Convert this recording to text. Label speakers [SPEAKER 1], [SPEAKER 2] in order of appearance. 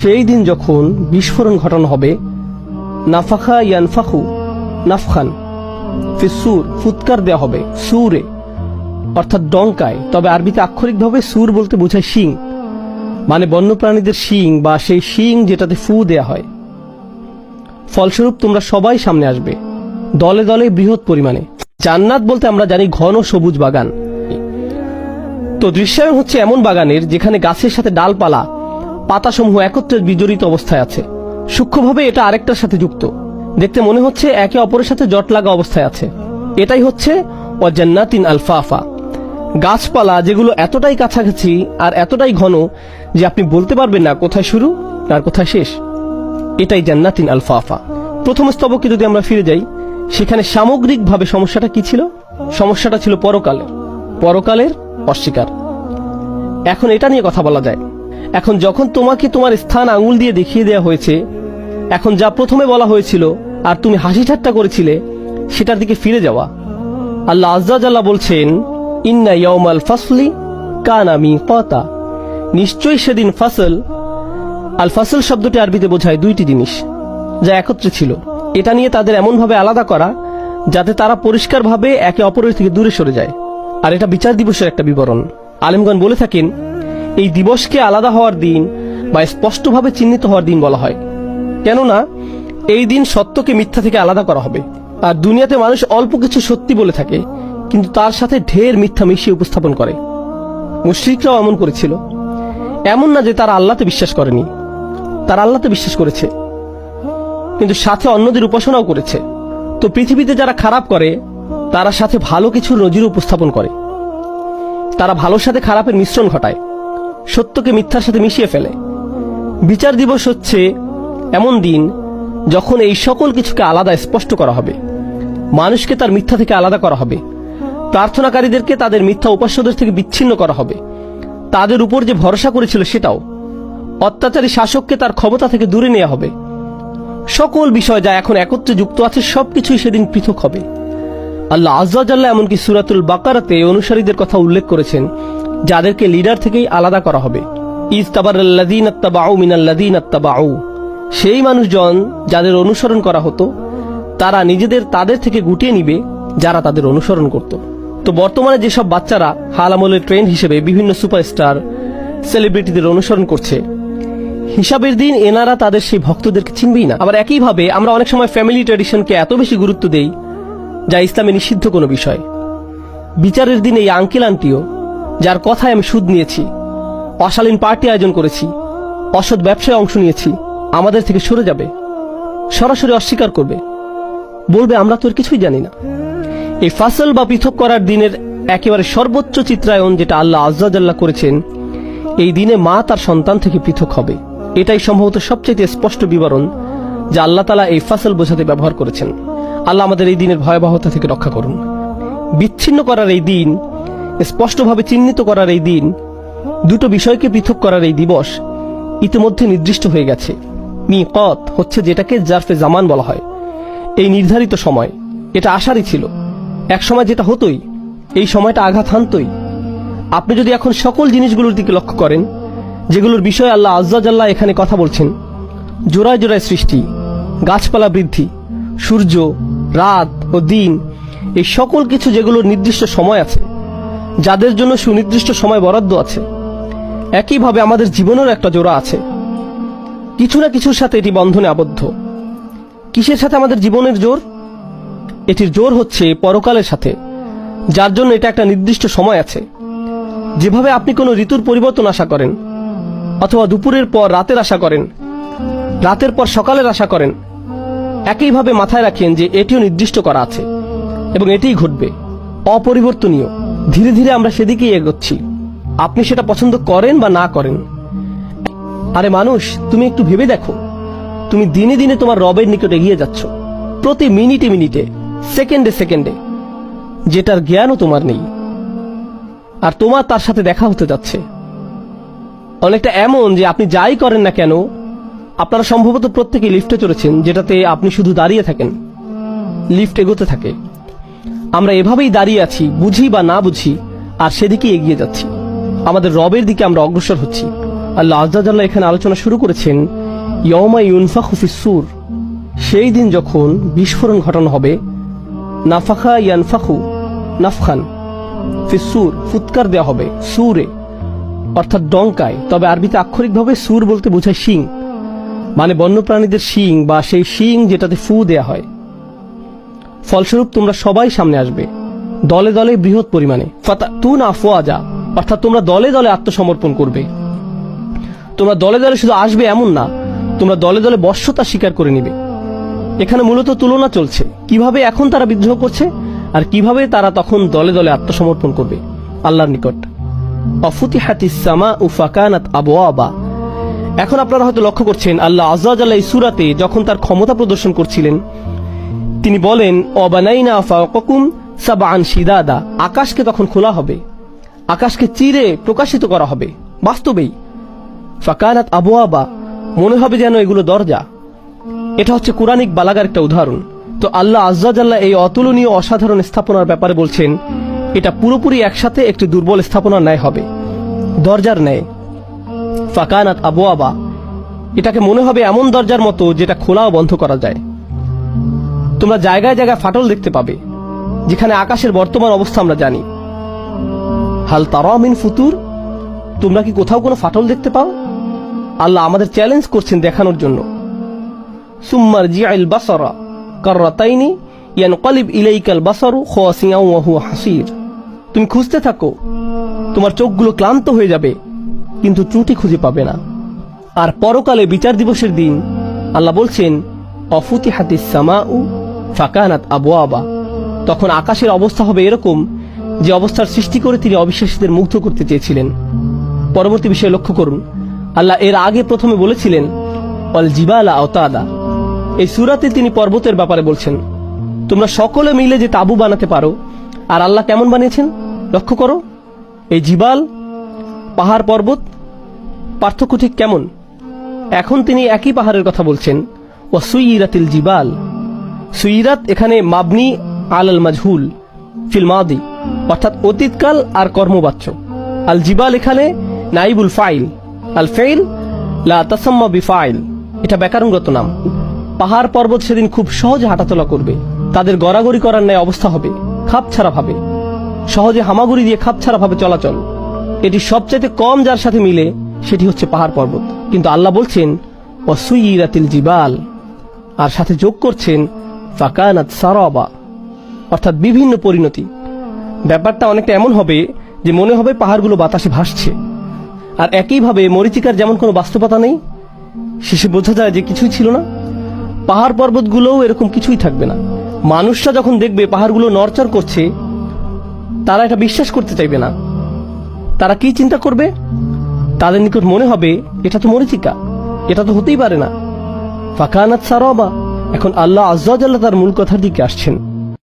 [SPEAKER 1] সেই দিন যখন বিস্ফোরণ ঘটানো হবে, নাফাখা ইয়ানফাখু নাফখান ফিসুর ফুৎকার দেওয়া হবে সুরে, অর্থাৎ ডঙ্কায় তবে আরবিতে আক্ষরিকভাবে সুর বলতে বোঝায় শিং মানে বন্যপ্রাণীদের শিং বা সেই শিং যেটাতে ফু দেয়া হয়। ফলস্বরূপ তোমরা সবাই সামনে আসবে, দলে দলে বৃহৎ পরিমাণে। জান্নাত বলতে আমরা জানি ঘন সবুজ বাগান। তো দৃশ্যায়ন হচ্ছে এমন বাগানের যেখানে গাছের সাথে ডালপালা পাতাসমূহ একত্রে বিজড়িত অবস্থায় আছে। সূক্ষ্মভাবে এটা আরেকটার সাথে যুক্ত। দেখতে মনে হচ্ছে একে অপরের সাথে জট লাগা অবস্থায় আছে। এটাই হচ্ছে অজান্নাতিন আলফাফা। গাছপালা যেগুলো এতটাই কাছাকাছি আর এতটাই ঘন যে আপনি বলতে পারবেন না কোথায় শুরু আর কোথায় শেষ। এটাই জান্নাতিন আলফাফা। প্রথম স্তবকে যদি আমরা ফিরে যাই, সেখানে সামগ্রিকভাবে সমস্যাটা কি ছিল? সমস্যাটা ছিল পরকালে। পরকালের অস্বীকার। এখন এটা নিয়ে কথা বলা যায়। এখন যখন তোমাকে তোমার স্থান আঙুল দিয়ে দেখিয়ে দেওয়া হয়েছে, এখন যা প্রথমে বলা হয়েছিল আর তুমি হাসি ঠাট্টা করেছিলে, সেটার দিকে ফিরে যাওয়া। আল্লাহ আজ্জাজাল্লাহ বলছেন, ইন্না ইয়াউমাল ফাসলি কানামি কতা নিশ্চয়ই সেদিন ফাসল, আল ফাসল শব্দটি আরবিতে বোঝায় দুইটি জিনিস, যা একত্রে ছিল। এটা নিয়ে তাদের এমনভাবে আলাদা করা, যাতে তারা পরিষ্কারভাবে একে অপরের থেকে দূরে সরে যায়। আর এটা বিচার দিবসের একটা বিবরণ। আলিমগণ বলে থাকেন এই দিবসকে আলাদা হওয়ার দিন বা স্পষ্টভাবে চিহ্নিত হওয়ার দিন বলা হয়। কেননা, এই দিন সত্যকে মিথ্যা থেকে আলাদা করা হবে। আর দুনিয়াতে মানুষ অল্প কিছু সত্যি বলে থাকে, কিন্তু তার সাথে ঢের মিথ্যা মিশিয়ে উপস্থাপন করে। মুশ্রিকরাও এমন করেছিল। এমন না যে তারা আল্লাহতে বিশ্বাস করেনি। তারা আল্লাহতে বিশ্বাস করেছে। কিন্তু সাথে অন্যদের উপাসনাও করেছে। তো পৃথিবীতে যারা খারাপ করে, তারা সাথে ভালো কিছুর নজির উপস্থাপন করে। তারা ভালোর সাথে খারাপের মিশ্রণ ঘটায়। সত্যকে মিথ্যার সাথে মিশিয়ে ফেলে। বিচার দিবস হচ্ছে এমন দিন যখন এই সকল কিছুকে আলাদা স্পষ্ট করা হবে। মানুষকে তার মিথ্যা থেকে আলাদা করা হবে। প্রার্থনাকারীদেরকে তাদের মিথ্যা উপাস্যদের থেকে বিচ্ছিন্ন করা হবে। তাদের উপর যে ভরসা করেছিল সেটাও অত্যাচারী শাসককে তার ক্ষমতা থেকে দূরে নেওয়া হবে। সকল বিষয় যা এখন একত্রে যুক্ত আছে সবকিছুই সেদিন পৃথক হবে। আল্লাহ আজ্লাহ এমনকি সুরাতুল বাকারাতে অনুসারীদের কথা উল্লেখ করেছেন যাদেরকে লিডার থেকেই আলাদা করা হবে। সেই মানুষজন যাদের অনুসরণ করা হতো, তারা নিজেদের তাদের থেকে গুটিয়ে নিবে যারা তাদের অনুসরণ করত। তো বর্তমানে যেসব বাচ্চারা হাল আমলের ট্রেন্ড হিসেবে বিভিন্ন সুপারস্টার সেলিব্রিটিদের অনুসরণ করছে, হিসাবের দিন এনারা তাদের সেই ভক্তদেরকে চিনবেই না। আবার একইভাবে আমরা অনেক সময় ফ্যামিলি ট্র্যাডিশনকে এত বেশি গুরুত্ব দেই, যা ইসলামে নিষিদ্ধ কোনো বিষয়। বিচারের দিন এই আঙ্কেল আন্টিও যার কথায় আমি সুদ নিয়েছি, অশালীন পার্টি আয়োজন করেছি, অসৎ ব্যবসায় অংশ নিয়েছি, আমাদের থেকে সরে যাবে, সরাসরি অস্বীকার করবে। বলবে, আমরা তোর কিছুই জানি না। এই ফাসল বা পৃথক করার দিনের একেবারে সর্বোচ্চ চিত্রায়ন যেটা আল্লাহ আজ্লাহ করেছেন, এই দিনে মা তার সন্তান থেকে পৃথক হবে। এটাই সম্ভবত সবচেয়ে স্পষ্ট বিবরণ যা আল্লাহ তালা এই ফাসল বোঝাতে ব্যবহার করেছেন। আল্লাহ আমাদের এই দিনের ভয়াবহতা থেকে রক্ষা করুন। বিচ্ছিন্ন করার এই দিন স্পষ্টভাবে চিহ্নিত করার এই দিন, দুটো বিষয়কে পৃথক করার এই দিবস ইতিমধ্যে নির্দিষ্ট হয়ে গেছে। মি কত হচ্ছে যেটাকে জারফে জামান বলা হয়। এই নির্ধারিত সময়, এটা আশারই ছিল। এক সময় যেটা হতোই, এই সময়টা আঘাত হানতই। আপনি যদি এখন সকল জিনিসগুলোর দিকে লক্ষ্য করেন, যেগুলোর বিষয়ে আল্লাহ আজ্লাহ এখানে কথা বলছেন, জোড়ায় জোড়ায় সৃষ্টি, গাছপালা বৃদ্ধি, সূর্য, রাত ও দিন, এই সকল কিছু যেগুলোর নির্দিষ্ট সময় আছে যাদের জন্য সুনির্দিষ্ট সময় বরাদ্দ আছে। একইভাবে আমাদের জীবনেরও একটা জোড়া আছে। কিছু না কিছুর সাথে এটি বন্ধনে আবদ্ধ। কিসের সাথে আমাদের জীবনের জোর? এটির জোর হচ্ছে পরকালের সাথে, যার জন্য এটা একটা নির্দিষ্ট সময় আছে। যেভাবে আপনি কোনো ঋতুর পরিবর্তন আশা করেন, অথবা দুপুরের পর রাতের আশা করেন, রাতের পর সকালের আশা করেন, একইভাবে মাথায় রাখেন যে এটিও নির্দিষ্ট করা আছে, এবং এটিই ঘটবে, অপরিবর্তনীয়। ধীরে ধীরে আমরা সেদিকেই এগোচ্ছি। আপনি সেটা পছন্দ করেন বা না করেন। আরে মানুষ, তুমি একটু ভেবে দেখো। তুমি দিনে দিনে তোমার রবের নিকট এগিয়ে যাচ্ছ। প্রতি মিনিটে মিনিটে, সেকেন্ডে সেকেন্ডে। যেটার জ্ঞানও তোমার নেই। আর তোমার তার সাথে দেখা হতে যাচ্ছে। অনেকটা এমন যে আপনি যাই করেন না কেন, আপনারা সম্ভবত প্রত্যেকে লিফটে চড়েছেন, যেটাতে আপনি শুধু দাঁড়িয়ে থাকেন। লিফট এগোতে থাকে। আমরা এভাবেই দাঁড়িয়ে আছি, বুঝি বা না বুঝি, আর সেদিকে এগিয়ে যাচ্ছি। আমাদের রবের দিকে আমরা অগ্রসর হচ্ছি। আল্লাহ আজ্জাজাল্লাহ এখানে আলোচনা শুরু করেছেন ইয়মা ইউনফাখু ফিসুর সেই দিন যখন বিস্ফোরণ ঘটানো হবে, নাফাখা ইয়ানফাখু নাফখান ফিসুর ফুৎকার দেওয়া হবে সুরে, অর্থাৎ ডঙ্কায় তবে আরবিতে আক্ষরিকভাবে সুর বলতে বোঝায় শিং। মানে বন্যপ্রাণীদের শিং বা সেই শিং যেটাতে ফু দেয়া হয়। ফলস্বরূপ তোমরা সবাই সামনে আসবে। দলে দলে বৃহৎ পরিমাণে। তু না ফোয়াজা অর্থাৎ তোমরা দলে দলে আত্মসমর্পণ করবে। তোমরা দলে দলে শুধু আসবে এমন না, তোমরা দলে দলে বর্ষতা স্বীকার করে নিবে। এখানে মূলত তুলনা চলছে। কীভাবে এখন তারা বিদ্রোহ করছে আর কীভাবে তারা তখন দলে দলে আত্মসমর্পণ করবে। আল্লাহর নিকট। অফুতিহাতিস সামা উফাকানাত আবওয়াবা। এখন আপনারা হয়তো লক্ষ্য করছেন, আল্লাহ আজ্লাহ এই সুরাতে যখন তার ক্ষমতা প্রদর্শন করছিলেন তিনি বলেন, অবানাইনা ফাকুম সাবান শিদাদা। আকাশকে তখন খোলা হবে। আকাশকে চিরে প্রকাশিত করা হবে। বাস্তবেই। ফাকানাত আবওয়াবা, মনে হবে যেন এগুলো দরজা। এটা হচ্ছে কোরআনিক বালাগার একটা উদাহরণ। তো আল্লাহ আজ্লাহ এই অতুলনীয় অসাধারণ স্থাপনার ব্যাপারে বলছেন, এটা পুরোপুরি একসাথে একটি দুর্বল স্থাপনার ন্যায় হবে। দরজার ন্যায়। ফাকানাত আবওয়াবা, এটাকে মনে হবে এমন দরজার মতো যেটা খোলা ও বন্ধ করা যায়। তোমরা জায়গায় জায়গায় ফাটল দেখতে পাবে, যেখানে আকাশের বর্তমান অবস্থা আমরা জানি। হাল তারামিন ফুতুর? তোমরা কি কোথাও কোনো ফাটল দেখতে পাও? আল্লাহ আমাদের চ্যালেঞ্জ করছেন দেখানোর জন্য। সুম্মার জিআইল বাসারা, কাররাতাইনি, ইয়ানকালিব ইলাইকাল বাসারু খাসিয়াও ওয়া হুয়া হাসির। তুমি খুঁজতে থাকো, তোমার চোখগুলো ক্লান্ত হয়ে যাবে, কিন্তু ত্রুটি খুঁজে পাবে না। আর পরকালে বিচার দিবসের দিন আল্লাহ বলছেন অফুতি হাতিস সামাউ ফাকানাত আবু আবা তখন আকাশের অবস্থা হবে এরকম যে অবস্থার সৃষ্টি করে তিনি অবিশ্বাসীদের মুগ্ধ করতে চেয়েছিলেন। পরবর্তী বিষয়ে লক্ষ্য করুন। আল্লাহ এর আগে প্রথমে বলেছিলেন অল জিবালা আওতাদা। এই সুরাতে তিনি পর্বতের ব্যাপারে বলছেন, তোমরা সকলে মিলে যে তাবু বানাতে পারো, আর আল্লাহ কেমন বানিয়েছেন? লক্ষ্য করো, এই জিবাল, পাহাড় পর্বত, পার্থক্য ঠিক কেমন? এখন তিনি একই পাহাড়ের কথা বলছেন ও সুইরাতিল জিবাল। সুইরাত এখানে মাবনি আল আল মাজহুল, ফিল মাদি, অর্থাৎ অতীতকাল আর কর্মবাচ্য। আল জিবাল এখানে নাইবুল ফাইল আল ফেইল লা তাসাম্মা এটা ব্যাকরণগত নাম। পাহাড় পর্বত সেদিন খুব সহজে হাঁটাচলা করবে, তাদের গড়াগড়ি করার ন্যায় অবস্থা হবে, খাপ ছাড়া ভাবে। সহজে হামাগুড়ি দিয়ে খাপ ছাড়া ভাবে চলাচল। এটি সবচাইতে কম যার সাথে মিলে, সেটি হচ্ছে পাহাড় পর্বত। কিন্তু আল্লাহ বলছেন অসুইরাতিল জিবাল আর সাথে যোগ করছেন ফাকানাত সারাবা, অর্থাৎ বিভিন্ন পরিণতি। ব্যাপারটা অনেকটা এমন হবে যে মনে হবে পাহাড়গুলো বাতাসে ভাসছে। আর একইভাবে মরিচিকার যেমন কোনো বাস্তবতা নেই, শেষে বোঝা যায় যে কিছুই ছিল না। পাহাড় পর্বতগুলোও এরকম কিছুই থাকবে না। মানুষরা যখন দেখবে পাহাড়গুলো নড়চড় করছে, তারা এটা বিশ্বাস করতে চাইবে না। তারা কি চিন্তা করবে? তাদের নিকট মনে হবে, এটা তো মরিচিকা, এটা তো হতেই পারে না। ফাকানাত সারবা এখন আল্লাহ আজ্লাহ তার মূল কথার দিকে আসছেন।